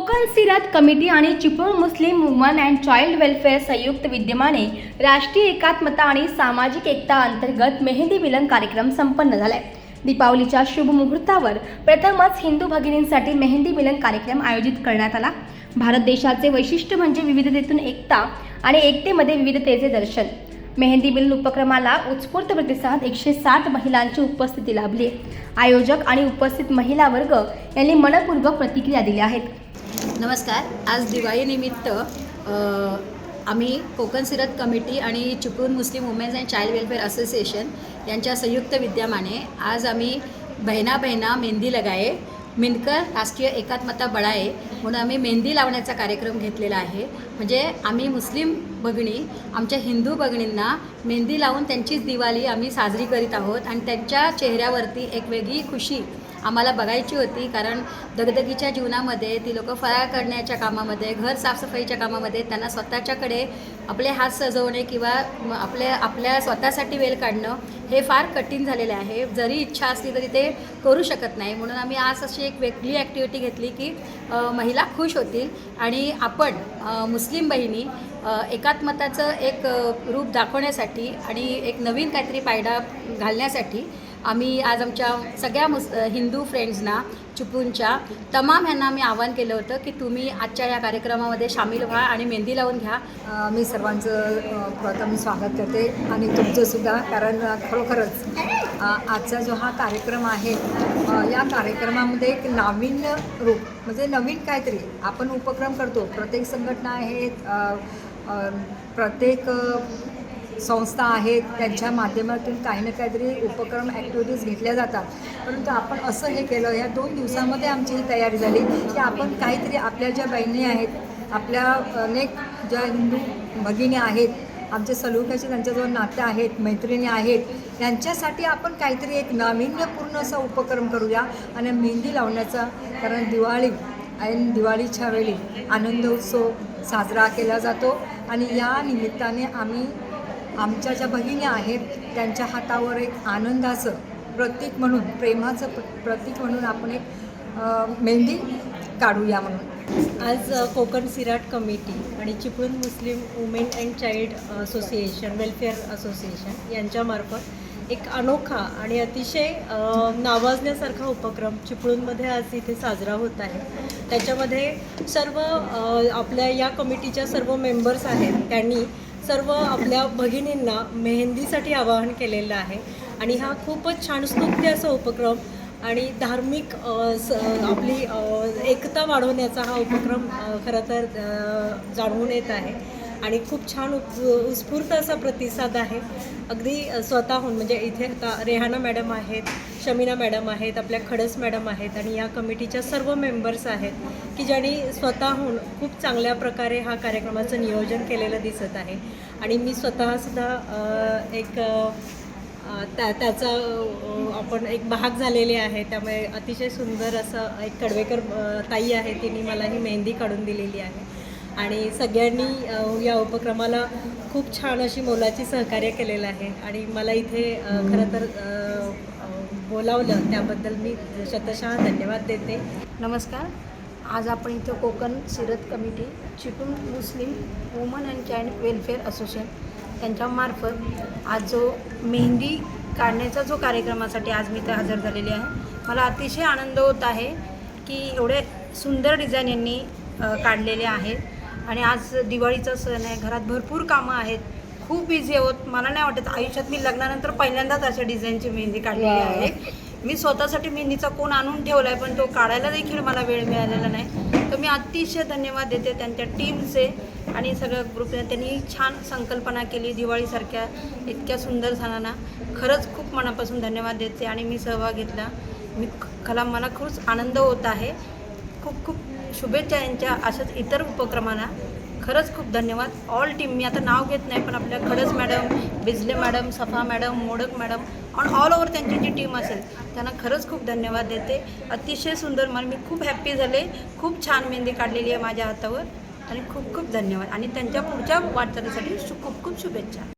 Konkan Sirat committee आणि Chiplun Muslim woman and child welfare संयुक्त विद्यमाने राष्ट्रीय एकात्मता आणि सामाजिक एकता अंतर्गत मेहंदी मिलन कार्यक्रम संपन्न झालाय. दीपावलीच्या शुभ मुहूर्तावर प्रथमच हिंदू भगिनींसाठी मेहंदी मिलन कार्यक्रम आयोजित करण्यात आला. भारत देशाचे वैशिष्ट्य म्हणजे विविधतेतून एकता आणि एकतेमध्ये विविधतेचे दर्शन. मेहंदी मिलन उपक्रमाला उत्स्फूर्त प्रतिसाद एकशे साठ महिलांची उपस्थिती लाभली. आयोजक आणि उपस्थित महिला वर्ग यांनी मनपूर्वक प्रतिक्रिया दिल्या आहेत. नमस्कार. आज दिवाळीनिमित्त आम्ही कोकण सिरत कमिटी आणि Chiplun Muslim women's and child welfare association यांच्या संयुक्त विद्यमाने आज आम्ही बहिणा बहिणा मेहंदी लगाये. मिनकर राष्ट्रीय एकात्मता बळाये म्हणून आम्ही मेहंदी लावण्याचा कार्यक्रम घेतलेला आहे. म्हणजे आम्ही मुस्लिम बघणी आमच्या हिंदू बघणींना मेहंदी लावून त्यांचीच दिवाळी आम्ही साजरी करीत आहोत आणि त्यांच्या चेहऱ्यावरती एक वेगळी खुशी आम्हाला बघायची होती कारण दगदगीच्या जीवनामध्ये ती लोकं फराळ करण्याच्या कामामध्ये घर साफसफाईच्या कामामध्ये त्यांना स्वतःच्याकडे आपले हात सजवणे किंवा आपले आपल्या आपल्या स्वतःसाठी वेळ काढणं हे फार कठीण झालेले आहे. जरी इच्छा असली तरी ते करू शकत नाही. म्हणून आम्ही आज अशी एक वेगळी ॲक्टिव्हिटी घेतली की महिला खुश होतील आणि आपण मुस्लिम बहिणी एकात्मताचं एक रूप दाखवण्यासाठी आणि एक नवीन काहीतरी पायडा घालण्यासाठी आम्ही आज आमच्या सगळ्या मुस हिंदू फ्रेंड्सना चुपूंच्या तमाम ह्यांना मी आवाहन केलं होतं की तुम्ही आजच्या या कार्यक्रमामध्ये सामील व्हा आणि मेहंदी लावून घ्या. मी सर्वांचं प्रथम स्वागत करते आणि तुमचंसुद्धा कारण खरोखरच आजचा जो हा कार्यक्रम आहे या कार्यक्रमामध्ये एक नाविन्य रूप म्हणजे नवीन काहीतरी आपण उपक्रम करतो. प्रत्येक संघटना आहेत प्रत्येक संस्था आहेत त्यांच्या माध्यमातून काही ना काहीतरी उपक्रम ॲक्टिव्हिटीज घेतल्या जातात. परंतु आपण असं हे केलं ह्या दोन दिवसामध्ये आमची ही तयारी झाली की आपण काहीतरी आपल्या ज्या बहिणी आहेत आपल्या अनेक ज्या हिंदू भगिनी आहेत आमचे सलुकाचे त्यांच्याजवळ नाते आहेत मैत्रिणी आहेत त्यांच्यासाठी आपण काहीतरी एक नाविन्यपूर्ण असा उपक्रम करूया आणि मेहंदी लावण्याचा कारण दिवाळी ऐन दिवाळीच्या वेळी आनंद उत्सव साजरा केला जातो. आणि या निमित्ताने आम्ही आमच्या ज्या भगिनी आहेत त्यांच्या हातावर एक आनंदाचं प्रतीक म्हणून प्रेमाचं प्र- प्रतीक म्हणून आपण एक मेहंदी काढूया म्हणून. आज कोकण सिराट कमिटी आणि Chiplun Muslim women and child association welfare association यांच्यामार्फत एक अनोखा आणि अतिशय नावाजण्यासारखा उपक्रम चिपळूणमध्ये आज इथे साजरा होत आहे. त्याच्यामध्ये सर्व आपल्या या कमिटीच्या सर्व मेंबर्स आहेत. त्यांनी सर्व आपल्या भगिनींना मेहंदीसाठी आवाहन केलेलं आहे. आणि हा खूपच छान स्तुत्य असा उपक्रम आणि धार्मिक स आपली एकता वाढवण्याचा हा उपक्रम खरं तर जाणवून येत आहे. आणि खूप छान उत् उत्स्फूर्त असा प्रतिसाद आहे. अगदी स्वतःहून म्हणजे इथे आता रेहाना मॅडम आहेत शमीना मॅडम आहेत आपल्या खडस मॅडम आहेत आणि या कमिटीच्या सर्व मेंबर्स आहेत की ज्यांनी स्वतःहून खूप चांगल्या प्रकारे हा कार्यक्रमाचं नियोजन केलेलं दिसत आहे. आणि मी स्वतःसुद्धा एक त्या त्याचा आपण एक भाग झालेले आहे. त्यामुळे अतिशय सुंदर असं एक कडवेकर ताई आहे तिने मला ही मेहंदी काढून दिलेली आहे. आणि सगळ्यांनी या उपक्रमाला खूप छान अशी मोलाची सहकार्य केलेलं आहे. आणि मला इथे खरं तर बोलावलं त्याबद्दल मी शतशः धन्यवाद देते. नमस्कार. आज आपण इथं Konkan Sirat committee Chiplun Muslim woman and child welfare association यांच्यामार्फत आज जो मेहंदी काढण्याचा जो कार्यक्रमासाठी आज मी इथं हजर झालेली आहे. मला अतिशय आनंद होत आहे की एवढे सुंदर डिझाईन यांनी काढलेले आहेत. आणि आज दिवाळीचा सण आहे घरात भरपूर कामं आहेत. खूप बिझी आहोत. मला नाही वाटत आयुष्यात मी लग्नानंतर पहिल्यांदाच अशा डिझाईनची मेहंदी काढलेली आहे. मी स्वतःसाठी मेहंदीचा कोण आणून ठेवला आहे पण तो काढायला देखील मला वेळ मिळालेला नाही. तर मी अतिशय धन्यवाद देते त्यांच्या टीमचे आणि सगळ्या ग्रुपने त्यांनी छान संकल्पना केली दिवाळीसारख्या इतक्या सुंदर सणांना. खरंच खूप मनापासून धन्यवाद देते आणि मी सहभाग घेतला. मी मला खूप आनंद होत आहे. खूप खूप शुभेच्छा यांच्या अशाच इतर उपक्रमांना खरंच खूप धन्यवाद. ऑल टीम मी आता नाव घेत नाही पण आपल्या Khadas madam Bijle madam Safa madam Modak madam on all over त्यांची जी टीम असेल त्यांना खरंच खूप धन्यवाद देते. अतिशय सुंदर मला मी खूप हॅप्पी झाले. खूप छान मेहंदी काढलेली आहे माझ्या हातावर. आणि खूप खूप धन्यवाद. आणि त्यांच्या पुढच्या वाटचालीसाठी खूप खूप शुभेच्छा.